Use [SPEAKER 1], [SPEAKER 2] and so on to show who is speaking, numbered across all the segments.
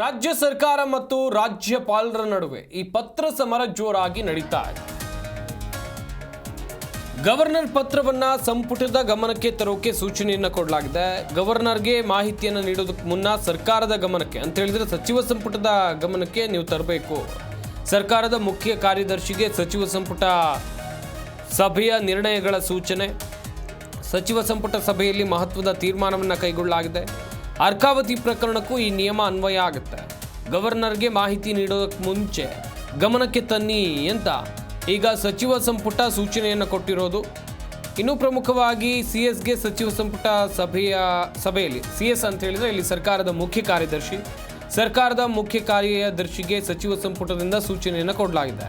[SPEAKER 1] ರಾಜ್ಯ ಸರ್ಕಾರ ಮತ್ತು ರಾಜ್ಯಪಾಲರ ನಡುವೆ ಈ ಪತ್ರ ಸಮರ ಜೋರಾಗಿ ನಡೀತಾ ಇದೆ. ಗವರ್ನರ್ ಪತ್ರವನ್ನ ಸಂಪುಟದ ಗಮನಕ್ಕೆ ತರೋಕೆ ಸೂಚನೆಯನ್ನು ಕೊಡಲಾಗಿದೆ. ಗವರ್ನರ್ಗೆ ಮಾಹಿತಿಯನ್ನು ನೀಡೋದಕ್ಕೆ ಮುನ್ನ ಸರ್ಕಾರದ ಗಮನಕ್ಕೆ, ಅಂತ ಹೇಳಿದ್ರೆ ಸಚಿವ ಸಂಪುಟದ ಗಮನಕ್ಕೆ ನೀವು ತರಬೇಕು. ಸರ್ಕಾರದ ಮುಖ್ಯ ಕಾರ್ಯದರ್ಶಿಗೆ ಸಚಿವ ಸಂಪುಟ ಸಭೆಯ ನಿರ್ಣಯಗಳ ಸೂಚನೆ. ಸಚಿವ ಸಂಪುಟ ಸಭೆಯಲ್ಲಿ ಮಹತ್ವದ ತೀರ್ಮಾನವನ್ನು ಕೈಗೊಳ್ಳಲಾಗಿದೆ. ಅರ್ಕಾವತಿ ಪ್ರಕರಣಕ್ಕೂ ಈ ನಿಯಮ ಅನ್ವಯ ಆಗುತ್ತೆ. ಗವರ್ನರ್ಗೆ ಮಾಹಿತಿ ನೀಡೋದಕ್ಕೆ ಮುಂಚೆ ಗಮನಕ್ಕೆ ತನ್ನಿ ಅಂತ ಈಗ ಸಚಿವ ಸಂಪುಟ ಸೂಚನೆಯನ್ನು ಕೊಟ್ಟಿರೋದು. ಇನ್ನು ಪ್ರಮುಖವಾಗಿ ಸಿ ಎಸ್ಗೆ ಸಚಿವ ಸಂಪುಟ ಸಭೆಯ ಸಭೆಯಲ್ಲಿ, ಸಿ ಎಸ್ ಅಂತ ಹೇಳಿದರೆ ಇಲ್ಲಿ ಸರ್ಕಾರದ ಮುಖ್ಯ ಕಾರ್ಯದರ್ಶಿ, ಸರ್ಕಾರದ ಮುಖ್ಯ ಕಾರ್ಯದರ್ಶಿಗೆ ಸಚಿವ ಸಂಪುಟದಿಂದ ಸೂಚನೆಯನ್ನು ಕೊಡಲಾಗಿದೆ.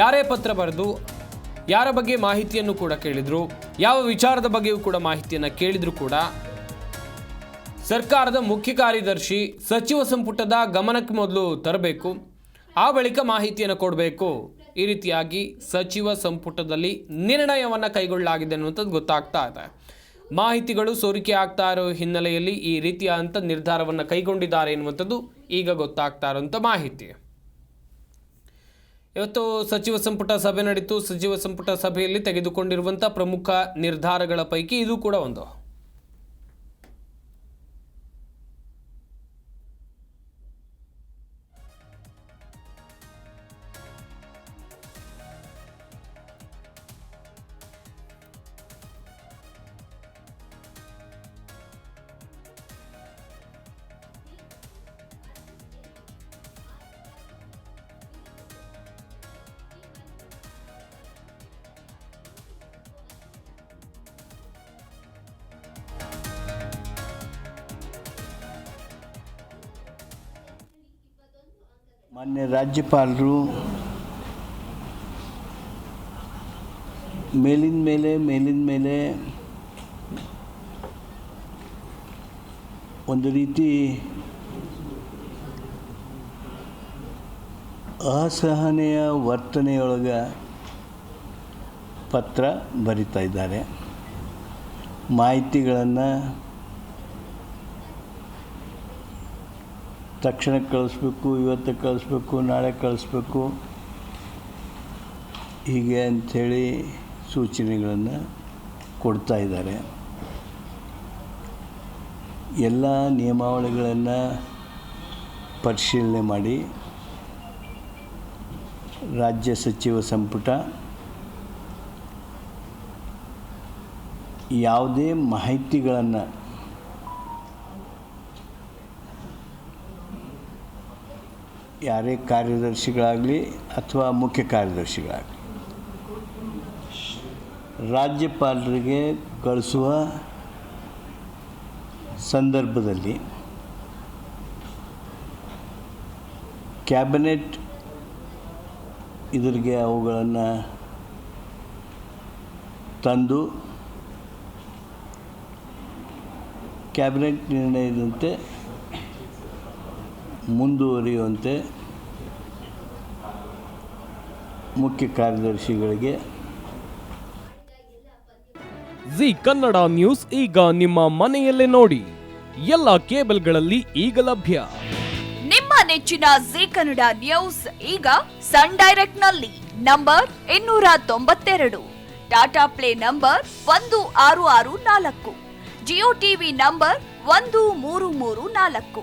[SPEAKER 1] ಯಾರೇ ಪತ್ರ ಬರೆದು ಯಾರ ಬಗ್ಗೆ ಮಾಹಿತಿಯನ್ನು ಕೂಡ ಕೇಳಿದರು, ಯಾವ ವಿಚಾರದ ಬಗ್ಗೆಯೂ ಕೂಡ ಮಾಹಿತಿಯನ್ನು ಕೇಳಿದರೂ ಕೂಡ ಸರ್ಕಾರದ ಮುಖ್ಯ ಕಾರ್ಯದರ್ಶಿ ಸಚಿವ ಸಂಪುಟದ ಗಮನಕ್ಕೆ ಮೊದಲು ತರಬೇಕು. ಆ ಬಳಿಕ ಮಾಹಿತಿಯನ್ನು ಕೊಡಬೇಕು. ಈ ರೀತಿಯಾಗಿ ಸಚಿವ ಸಂಪುಟದಲ್ಲಿ ನಿರ್ಣಯವನ್ನು ಕೈಗೊಳ್ಳಲಾಗಿದೆ ಅನ್ನುವಂಥದ್ದು ಗೊತ್ತಾಗ್ತಾ ಇದೆ. ಮಾಹಿತಿಗಳು ಸೋರಿಕೆ ಆಗ್ತಾ ಇರೋ ಹಿನ್ನೆಲೆಯಲ್ಲಿ ಈ ರೀತಿಯಾದಂಥ ನಿರ್ಧಾರವನ್ನು ಕೈಗೊಂಡಿದ್ದಾರೆ ಎನ್ನುವಂಥದ್ದು ಈಗ ಗೊತ್ತಾಗ್ತಾ ಇರೋಂಥ ಮಾಹಿತಿ. ಇವತ್ತು ಸಚಿವ ಸಂಪುಟ ಸಭೆ ನಡೀತು. ಸಚಿವ ಸಂಪುಟ ಸಭೆಯಲ್ಲಿ ತೆಗೆದುಕೊಂಡಿರುವಂಥ ಪ್ರಮುಖ ನಿರ್ಧಾರಗಳ ಪೈಕಿ ಇದು ಕೂಡ ಒಂದು.
[SPEAKER 2] ಮಾನ್ಯ ರಾಜ್ಯಪಾಲರು ಮೇಲಿನ ಮೇಲೆ ಮೇಲಿನ ಮೇಲೆ ಒಂದು ರೀತಿ ಅಸಹನೆಯ ವರ್ತನೆಯೊಳಗೆ ಪತ್ರ ಬರಿತಾ ಇದ್ದಾರೆ. ಮಾಹಿತಿಗಳನ್ನು ತಕ್ಷಣ ಕಳಿಸ್ಬೇಕು, ಇವತ್ತು ಕಳಿಸ್ಬೇಕು, ನಾಳೆ ಕಳಿಸ್ಬೇಕು. ಹೀಗೆ ಅಂಥೇಳಿ ಸೂಚನೆಗಳನ್ನು ಕೊಡ್ತಾ ಇದ್ದಾರೆ. ಎಲ್ಲ ನಿಯಮಾವಳಿಗಳನ್ನು ಪರಿಶೀಲನೆ ಮಾಡಿ ರಾಜ್ಯ ಸಚಿವ ಸಂಪುಟ ಯಾವುದೇ ಮಾಹಿತಿಗಳನ್ನು ಯಾರೇ ಕಾರ್ಯದರ್ಶಿಗಳಾಗಲಿ ಅಥವಾ ಮುಖ್ಯ ಕಾರ್ಯದರ್ಶಿಗಳಾಗಲಿ. ರಾಜ್ಯಪಾಲರಿಗೆ ಕಳಿಸುವ ಸಂದರ್ಭದಲ್ಲಿ ಕ್ಯಾಬಿನೆಟ್ ಇದರಿಗೆ ಅವುಗಳನ್ನು ತಂದು ಕ್ಯಾಬಿನೆಟ್ ನಿರ್ಣಯದಂತೆ ಮುಂದುವರಿಯುವಂತೆ ಮುಖ್ಯ ಕಾರ್ಯದರ್ಶಿಗಳಿಗೆ
[SPEAKER 3] ಜಿ ಕನ್ನಡ ನ್ಯೂಸ್ ಈಗ ನಿಮ್ಮ ಮನೆಯಲ್ಲೇ ನೋಡಿ ಎಲ್ಲ ಕೇಬಲ್ಗಳಲ್ಲಿ ಈಗ ಲಭ್ಯ.
[SPEAKER 4] ನಿಮ್ಮ ನೆಚ್ಚಿನ ಜಿ ಕನ್ನಡ ನ್ಯೂಸ್ ಈಗ ಸನ್ ಡೈರೆಕ್ಟ್ನಲ್ಲಿ ನಂಬರ್ ಇನ್ನೂರ ತೊಂಬತ್ತೆರಡು ಟಾಟಾ ಪ್ಲೇ ನಂಬರ್ ಒಂದು ಆರು ಆರು ನಾಲ್ಕು ಜಿಯೋ ಟಿವಿ ನಂಬರ್ ಒಂದು ಮೂರು ಮೂರು ನಾಲ್ಕು.